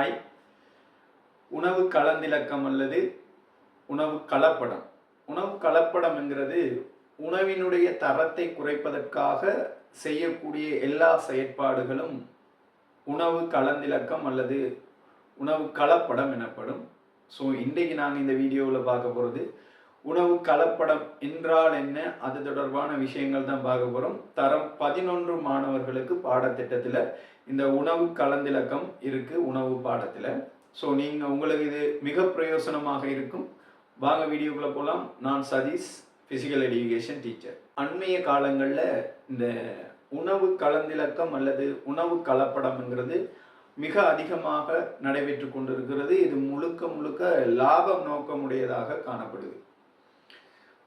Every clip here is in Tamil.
ஐ உணவு கலந்திலக்கம் அல்லது உணவு கலப்படம். உணவு கலப்படம் என்கிறது உணவினுடைய தரத்தை குறைப்பதற்காக செய்யக்கூடிய எல்லா செயற்பாடுகளும் உணவு கலந்திலக்கம் அல்லது உணவு கலப்படம் எனப்படும். ஸோ இன்றைக்கு நாங்கள் இந்த வீடியோவில் பார்க்க போகிறது உணவு கலப்படம் என்றால் என்ன? அது தொடர்பான விஷயங்கள் தான் பார்க்க போகிறோம் தரம் பதினொன்று மாணவர்களுக்கு பாடத்திட்டத்தில் இந்த உணவு கலந்திலக்கம் இருக்குது உணவு பாடத்தில். ஸோ நீங்கள் உங்களுக்கு இது மிக பிரயோசனமாக இருக்கும். வாங்க வீடியோக்குள்ளே போகலாம் நான் சதீஷ் ஃபிசிக்கல் எஜுகேஷன் டீச்சர் அண்மைய காலங்களில் இந்த உணவு கலந்திலக்கம் அல்லது உணவு கலப்படம்ங்கிறது மிக அதிகமாக நடைபெற்று கொண்டிருக்கிறது. இது முழுக்க முழுக்க லாபம் நோக்கமுடையதாக காணப்படுது.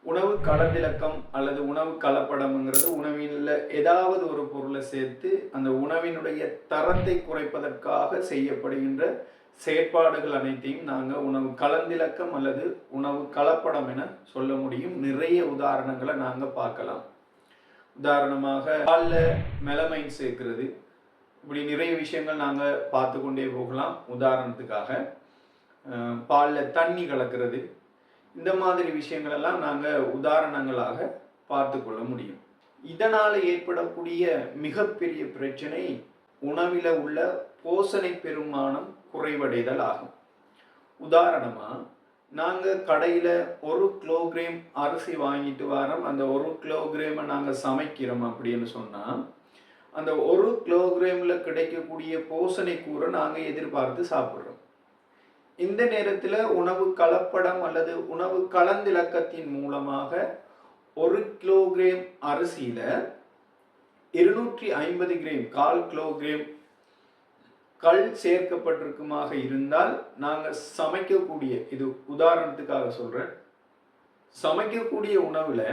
உணவு கலந்திலக்கம் அல்லது உணவு கலப்படம்ங்கிறது உணவில் ஏதாவது ஒரு பொருளை சேர்த்து அந்த உணவினுடைய தரத்தை குறைப்பதற்காக செய்யப்படுகின்ற செயற்பாடுகள் அனைத்தையும் நாங்கள் உணவு கலந்திலக்கம் அல்லது உணவு கலப்படம் என சொல்ல முடியும். நிறைய உதாரணங்களை நாங்கள் பார்க்கலாம். உதாரணமாக பாலில் மெலமைன் சேர்க்கிறது. இப்படி நிறைய விஷயங்கள் நாங்கள் பார்த்து கொண்டே போகலாம். உதாரணத்துக்காக பாலில் தண்ணி கலக்கிறது. இந்த மாதிரி விஷயங்களெல்லாம் நாங்கள் உதாரணங்களாக பார்த்து கொள்ள முடியும். இதனால் ஏற்படக்கூடிய மிகப்பெரிய பிரச்சனை உணவில் உள்ள போசனை பெருமானம் குறைவடைதல் ஆகும். உதாரணமாக நாங்கள் கடையில் ஒரு கிலோகிராம் அரிசி வாங்கிட்டு வரோம். அந்த ஒரு கிலோகிராமை நாங்கள் சமைக்கிறோம் அப்படின்னு சொன்னால் அந்த ஒரு கிலோகிராமில் கிடைக்கக்கூடிய போசனை கூரை நாங்கள் எதிர்பார்த்து சாப்பிட்றோம். இந்த நேரத்தில் உணவு கலப்படம் அல்லது உணவு கலந்திலக்கத்தின் மூலமாக ஒரு கிலோகிராம் அரிசியில் இருநூற்றி ஐம்பது கிராம் கால் கிலோகிராம் கல் சேர்க்கப்பட்டிருக்குமாக இருந்தால் நாங்கள் சமைக்கக்கூடிய இது உதாரணத்துக்காக சொல்கிறேன் சமைக்கக்கூடிய உணவில்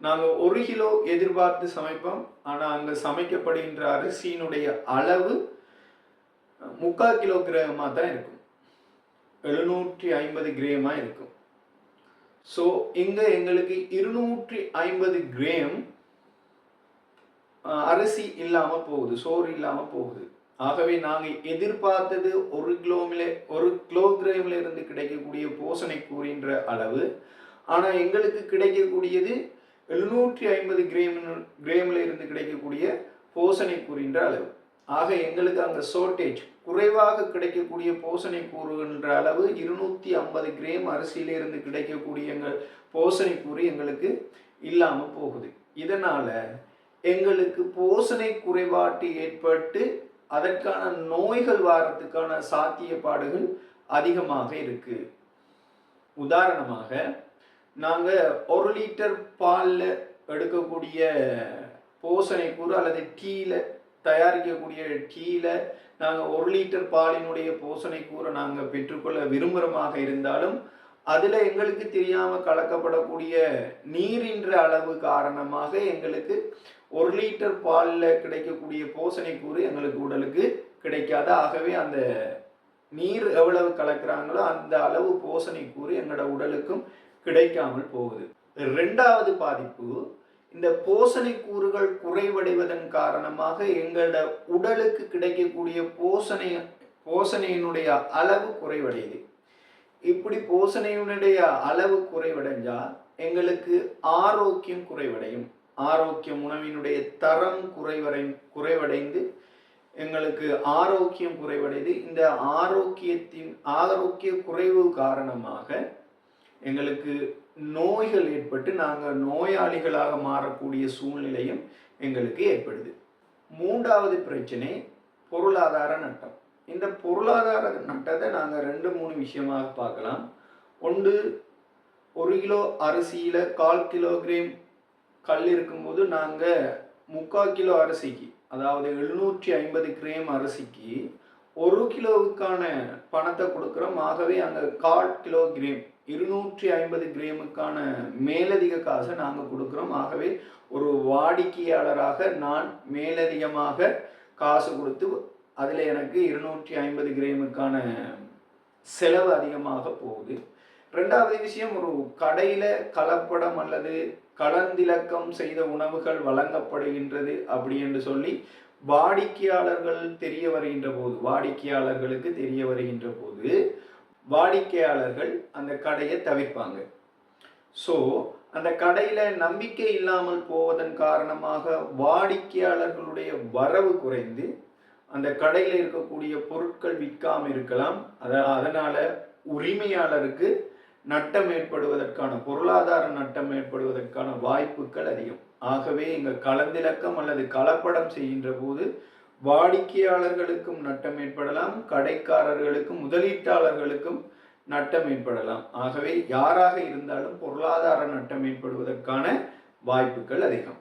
நாங்கள் ஒரு கிலோ எதிர்பார்த்து சமைப்போம். ஆனால் அங்கே சமைக்கப்படுகின்ற அரிசியினுடைய அளவு முக்கால் கிலோ கிராமமாக தான் இருக்கும். எழுநூற்றி ஐம்பது கிரேமாக இருக்கும். ஸோ இங்கே எங்களுக்கு இருநூற்றி ஐம்பது கிரேம் அரிசி இல்லாமல் போகுது சோறு இல்லாமல் போகுது. ஆகவே நாங்கள் எதிர்பார்த்தது ஒரு கிலோமில ஒரு கிலோகிராமில் இருந்து கிடைக்கக்கூடிய போசனை கூறின்ற அளவு. ஆனால் எங்களுக்கு கிடைக்கக்கூடியது எழுநூற்றி ஐம்பது கிரேம் கிரேமில் இருந்து கிடைக்கக்கூடிய போசனை கூறின்ற அளவு. ஆக எங்களுக்கு அங்கே ஷோர்டேஜ் குறைவாக கிடைக்கக்கூடிய போசனை கூறுகின்ற அளவு இருநூற்றி ஐம்பது கிராம் அரிசியிலிருந்து கிடைக்கக்கூடிய எங்கள் போசனை கூறு எங்களுக்கு இல்லாமல் போகுது. இதனால் எங்களுக்கு போசணை குறைபாட்டு ஏற்பட்டு அதற்கான நோய்கள் வாரத்துக்கான சாத்தியப்பாடுகள் அதிகமாக இருக்கு. உதாரணமாக நாங்கள் ஒரு லிட்டர் பாலில் எடுக்கக்கூடிய போசனை கூறு அல்லது டீயில் தயாரிக்கக்கூடிய டீயில் நாங்கள் ஒரு லிட்டர் பாலினுடைய பூசணை கூற நாங்கள் பெற்றுக்கொள்ள விரும்புகிறமாக இருந்தாலும் அதில் எங்களுக்கு தெரியாமல் கலக்கப்படக்கூடிய நீரின்ற அளவு காரணமாக எங்களுக்கு ஒரு லிட்டர் பாலில் கிடைக்கக்கூடிய போசனை கூறு எங்களுக்கு உடலுக்கு கிடைக்காது. ஆகவே அந்த நீர் எவ்வளவு கலக்கிறாங்களோ அந்த அளவு போசனை கூறு எங்களோட உடலுக்கும் கிடைக்காமல் போகுது. ரெண்டாவது பாதிப்பு இந்த போசணி கூறுகள் குறைவடைவதன் காரணமாக எங்களோட உடலுக்கு கிடைக்கக்கூடிய போசணை போசணையினுடைய அளவு குறைவடையுது. இப்படி போசணையினுடைய அளவு குறைவடைஞ்சா எங்களுக்கு ஆரோக்கியம் குறைவடையும். ஆரோக்கியம் உணவினுடைய தரம் குறைவடை குறைவடைந்து எங்களுக்கு ஆரோக்கியம் குறைவடைது இந்த ஆரோக்கியத்தின் ஆரோக்கிய குறைவு காரணமாக எங்களுக்கு நோய்கள் ஏற்பட்டு நாங்கள் நோயாளிகளாக மாறக்கூடிய சூழ்நிலையும் எங்களுக்கு ஏற்படுது. மூன்றாவது பிரச்சனை பொருளாதார நட்டம். இந்த பொருளாதார நட்டத்தை நாங்கள் ரெண்டு மூணு விஷயமாக பார்க்கலாம். ஒன்று ஒரு கிலோ அரிசியில் கால் கிலோகிராம் கல் இருக்கும்போது நாங்கள் முக்கால் கிலோ அரிசிக்கு அதாவது எழுநூற்றி ஐம்பது கிராம் அரிசிக்கு ஒரு கிலோவுக்கான பணத்தை கொடுக்குறோம். ஆகவே அங்கே கால் கிலோ கிராம் இருநூற்றி ஐம்பது கிராமுக்கான மேலதிக காசை நாங்கள் கொடுக்குறோம். ஆகவே ஒரு வாடிக்கையாளராக நான் மேலதிகமாக காசு கொடுத்து அதில் எனக்கு இருநூற்றி ஐம்பது கிராமுக்கான செலவு அதிகமாக போகுது. ரெண்டாவது விஷயம் ஒரு கடையில் கலப்படம் அல்லது கலந்திலக்கம் செய்த உணவுகள் வழங்கப்படுகின்றது அப்படி என்று சொல்லி வாடிக்கையாளர்கள் தெரிய வருகின்ற போது வாடிக்கையாளர்களுக்கு தெரிய வருகின்ற போது வாடிக்கையாளர்கள் அந்த கடையை தவிர்ப்பாங்க. ஸோ அந்த கடையில் நம்பிக்கை இல்லாமல் போவதன் காரணமாக வாடிக்கையாளர்களுடைய வரவு குறைந்து அந்த கடையில் இருக்கக்கூடிய பொருட்கள் விற்காமல் இருக்கலாம். அத அதனால் உரிமையாளருக்கு நட்டம் ஏற்படுவதற்கான பொருளாதார நட்டம் ஏற்படுவதற்கான வாய்ப்புகள் அதிகம். ஆகவே இங்கே கலந்திலக்கம் அல்லது கலப்படம் செய்கின்ற போது வாடிக்கையாளர்களுக்கும் நட்டம் ஏற்படலாம் கடைக்காரர்களுக்கும் முதலீட்டாளர்களுக்கும் நட்டம் ஏற்படலாம். ஆகவே யாராக இருந்தாலும் பொருளாதார நட்டம் ஏற்படுவதற்கான வாய்ப்புகள் அதிகம்.